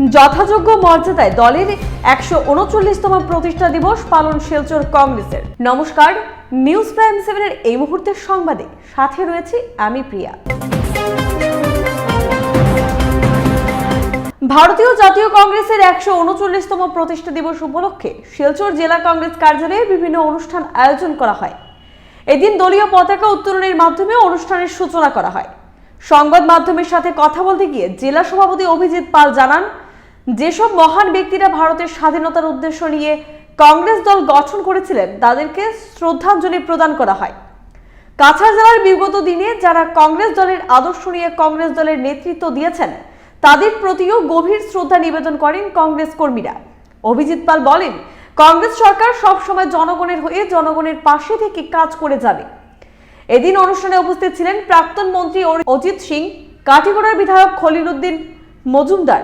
যথাযোগ্য মর্যাদায় দলের একশো উনচল্লিশতম প্রতিষ্ঠা দিবস পালন শিলচর কংগ্রেসের। নমস্কার, নিউজ প্রাইম সেভেনের এই মুহূর্তের সংবাদে। সাথে রয়েছে আমি প্রিয়া। ভারতীয় জাতীয় কংগ্রেসের একশো উনচল্লিশতম প্রতিষ্ঠা দিবস উপলক্ষে শিলচর জেলা কংগ্রেস কার্যালয়ে বিভিন্ন অনুষ্ঠান আয়োজন করা হয়। এদিন দলীয় পতাকা উত্তোলনের মাধ্যমে অনুষ্ঠানের সূচনা করা হয়। সংবাদ মাধ্যমের সাথে কথা বলতে গিয়ে জেলা সভাপতি অভিজিৎ পাল জানান যেসব মহান ব্যক্তিরা ভারতের স্বাধীনতার উদ্দেশ্য নিয়ে কংগ্রেস দল গঠন করেছিলেন, তাদেরকে শ্রদ্ধাঞ্জলি প্রদান করা হয়। কাছাড় জেলার বিগত দিনে যারা কংগ্রেস দলের আদর্শ নিয়ে কংগ্রেস দলের নেতৃত্ব দিয়েছেন, তাদের প্রতিও গভীর শ্রদ্ধা নিবেদন করেন কংগ্রেস কর্মীরা। অভিজিৎ পাল বলেন, কংগ্রেস সরকার সবসময় জনগণের হয়ে জনগণের পাশে থেকে কাজ করে যাবে। এদিন অনুষ্ঠানে উপস্থিত ছিলেন প্রাক্তন মন্ত্রী অজিত সিং কাটিগড়ার বিধায়ক খলিলুদ্দিন মজুমদার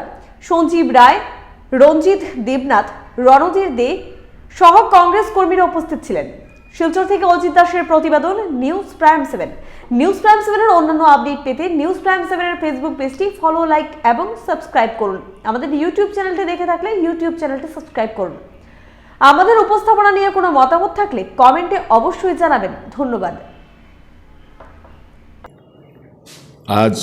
সঞ্জীব রায়, রঞ্জিত দেবনাথ রণধীর দে সহ কংগ্রেস কর্মীরা উপস্থিত ছিলেন। শিলচর থেকে অজিত দাসের প্রতিবেদন, news prime seven. News prime সেভেনের অন্যান্য আপডেট পেতে নিউজ প্রাইম সেভেনের ফেসবুক পেজটি ফলো, লাইক এবং সাবস্ক্রাইব করুন। আমাদের ইউটিউব চ্যানেলটি দেখে থাকলে ইউটিউব চ্যানেলটি সাবস্ক্রাইব করুন। আমাদের উপস্থাপনা নিয়ে কোনো মতামত থাকলে কমেন্টে অবশ্যই জানাবেন। ধন্যবাদ। আজ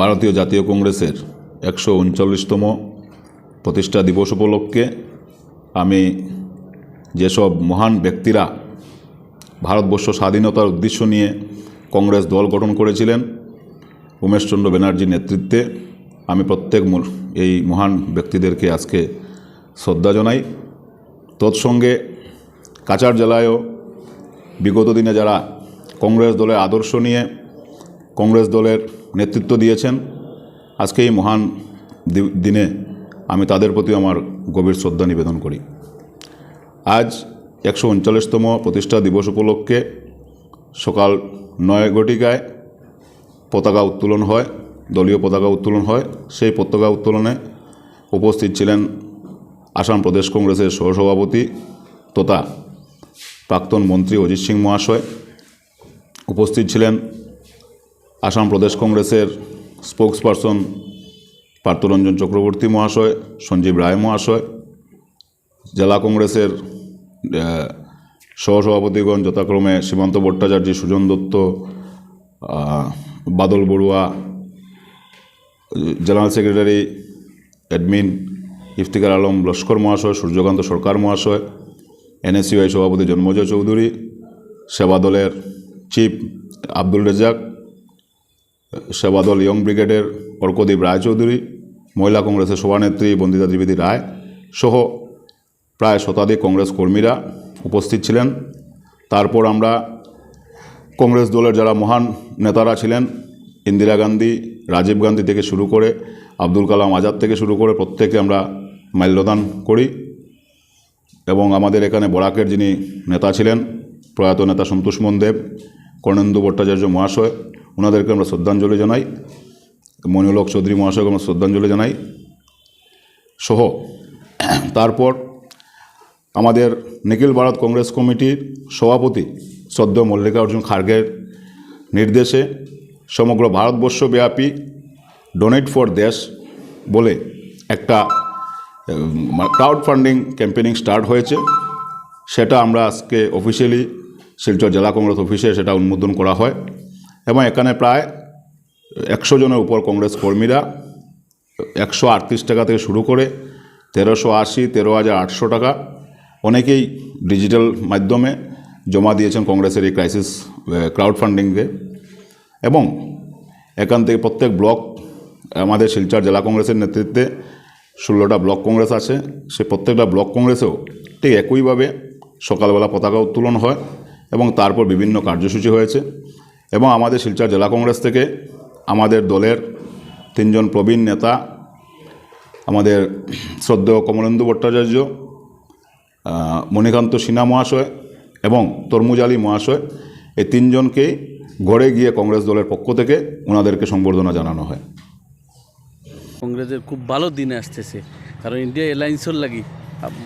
ভারতীয় জাতীয় কংগ্রেসের একশো উনচল্লিশতম প্রতিষ্ঠা দিবস উপলক্ষে আমি যেসব মহান ব্যক্তিরা ভারতবর্ষ স্বাধীনতার উদ্দেশ্য নিয়ে কংগ্রেস দল গঠন করেছিলেন, উমেশচন্দ্র ব্যানার্জির নেতৃত্বে আমি প্রত্যেক এই মহান ব্যক্তিদেরকে আজকে শ্রদ্ধা জানাই। তৎসঙ্গে কাছাড় জেলায়ও বিগত দিনে যারা কংগ্রেস দলের আদর্শ নিয়ে কংগ্রেস দলের নেতৃত্ব দিয়েছেন আজকে এই মহান দিনে আমি তাদের প্রতি আমার গভীর শ্রদ্ধা নিবেদন করি। আজ একশো উনচল্লিশতম প্রতিষ্ঠা দিবস উপলক্ষে সকাল নয় ঘটিকায় পতাকা উত্তোলন হয়, দলীয় পতাকা উত্তোলন হয়। সেই পতাকা উত্তোলনে উপস্থিত ছিলেন আসাম প্রদেশ কংগ্রেসের সহসভাপতি তথা প্রাক্তন মন্ত্রী অজিত সিং মহাশয়। উপস্থিত ছিলেন আসাম প্রদেশ কংগ্রেসের স্পোক্স পারসন পার্থরঞ্জন চক্রবর্তী মহাশয় সঞ্জীব রায় মহাশয় জেলা কংগ্রেসের সহসভাপতিগণ যথাক্রমে Simanta Bhattacharya Sujan Dutta Badal Barua general secretary admin Iftikar Alam Laskar মহাশয় সূর্যকান্ত সরকার মহাশয় এনএসইউআই সভাপতি জন্মজয় চৌধুরী সেবা দলের চিফ আব্দুল রেজাক সেবাদল ইয়ং ব্রিগেডের অর্কদীপ রায়চৌধুরী, মহিলা কংগ্রেসের সভানেত্রী বন্দিতা ত্রিবেদী রায় সহ প্রায় শতাধিক কংগ্রেস কর্মীরা উপস্থিত ছিলেন। তারপর আমরা কংগ্রেস দলের যারা মহান নেতারা ছিলেন, ইন্দিরা গান্ধী, রাজীব গান্ধী থেকে শুরু করে আব্দুল কালাম আজাদ থেকে শুরু করে প্রত্যেকে আমরা মাল্যদান করি এবং আমাদের এখানে বরাকের যিনি নেতা ছিলেন, প্রয়াত নেতা সন্তোষ মন দেব কর্ণেন্দু ভট্টাচার্য মহাশয় ওনাদেরকে আমরা শ্রদ্ধাঞ্জলি জানাই মনিউলক চৌধুরী মহাশয়কে আমরা শ্রদ্ধাঞ্জলি জানাই। সহ, তারপর আমাদের নিখিল ভারত কংগ্রেস কমিটির সভাপতি সদ্য মল্লিকার্জুন খার্গের নির্দেশে সমগ্র ভারতবর্ষব্যাপী ডোনেট ফর দেশ বলে একটা ক্রাউড ফান্ডিং ক্যাম্পেনিং স্টার্ট হয়েছে। সেটা আমরা আজকে অফিসিয়ালি শিলচর জেলা কংগ্রেস অফিসে সেটা উন্মোদন করা হয়। এবং এখানে প্রায় একশো জনের উপর কংগ্রেস কর্মীরা, একশো আটত্রিশ টাকা থেকে শুরু করে তেরোশো আশি, তেরো হাজার আটশো টাকা অনেকেই ডিজিটাল মাধ্যমে জমা দিয়েছেন কংগ্রেসের এই ক্রাইসিস ক্রাউড ফান্ডিংকে এবং এখান থেকে প্রত্যেক ব্লক, আমাদের শিলচর জেলা কংগ্রেসের নেতৃত্বে ষোলোটা ব্লক কংগ্রেস আছে। সে প্রত্যেকটা ব্লক কংগ্রেসেও ঠিক একইভাবে সকালবেলা পতাকা উত্তোলন হয় এবং তারপর বিভিন্ন কার্যসূচি হয়েছে। এবং আমাদের শিলচর জেলা কংগ্রেস থেকে আমাদের দলের তিনজন প্রবীণ নেতা, আমাদের শ্রদ্ধেয় কমলেন্দু ভট্টাচার্য মণিকান্ত সিনহা মহাশয় এবং তরমুজ আলী মহাশয়, এই তিনজনকেই ঘরে গিয়ে কংগ্রেস দলের পক্ষ থেকে ওনাদেরকে সংবর্ধনা জানানো হয়। কংগ্রেসের খুব ভালো দিনে আসতেছে। কারণ ইন্ডিয়া এলায়েন্সর লাগি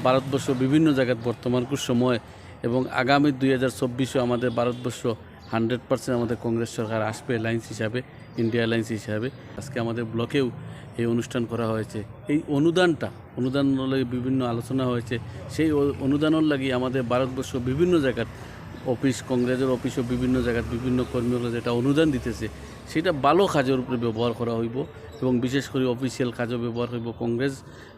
ভারতবর্ষ বিভিন্ন জায়গায় বর্তমান খুব সময় এবং আগামী দুই হাজার চব্বিশও আমাদের ভারতবর্ষ হান্ড্রেড পার্সেন্ট আমাদের কংগ্রেস সরকার আসবে লাইন্স হিসাবে ইন্ডিয়া লাইন্স হিসাবে। আজকে আমাদের ব্লকেও এই অনুষ্ঠান করা হয়েছে। এই অনুদানটা অনুদান লাগে বিভিন্ন আলোচনা হয়েছে। সেই অনুদানের লাগে আমাদের ভারতবর্ষ বিভিন্ন জায়গার অফিস, কংগ্রেসের অফিসও বিভিন্ন জায়গায় বিভিন্ন কর্মীগুলো যেটা অনুদান দিতেছে, সেটা ভালো কাজের উপরে ব্যবহার করা হইব এবং বিশেষ করে অফিসিয়াল কাজও ব্যবহার হইব, কংগ্রেস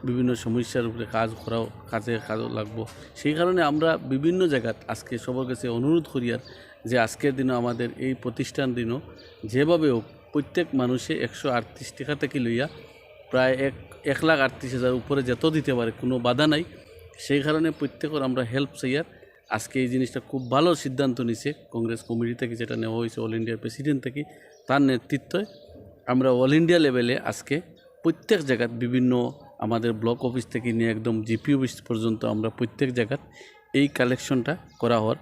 বিভিন্ন সমস্যার উপরে কাজ করাও, কাজে কাজও লাগবো। সেই কারণে আমরা বিভিন্ন জায়গাত আজকে সবার কাছে অনুরোধ করি আর যে আজকের দিনও আমাদের এই প্রতিষ্ঠান দিনও যেভাবে হোক, প্রত্যেক মানুষে একশো আটত্রিশ টাকা থেকে লইয়া প্রায় এক এক লাখ আটত্রিশ হাজার উপরে যত দিতে পারে, কোনো বাধা নাই। সেই কারণে প্রত্যেকের আমরা হেল্প চাইয়ার আজকে এই জিনিসটা খুব ভালো সিদ্ধান্ত নিছে। কংগ্রেস কমিটি থেকে যেটা নেওয়া হয়েছে অল ইন্ডিয়ার প্রেসিডেন্ট থেকে, তার নেতৃত্বে আমরা অল ইন্ডিয়া লেভেলে আজকে প্রত্যেক জায়গাত বিভিন্ন আমাদের ব্লক অফিস থেকে নিয়ে একদম জিপি অফিস পর্যন্ত আমরা প্রত্যেক জায়গাত এই কালেকশনটা করা হওয়ার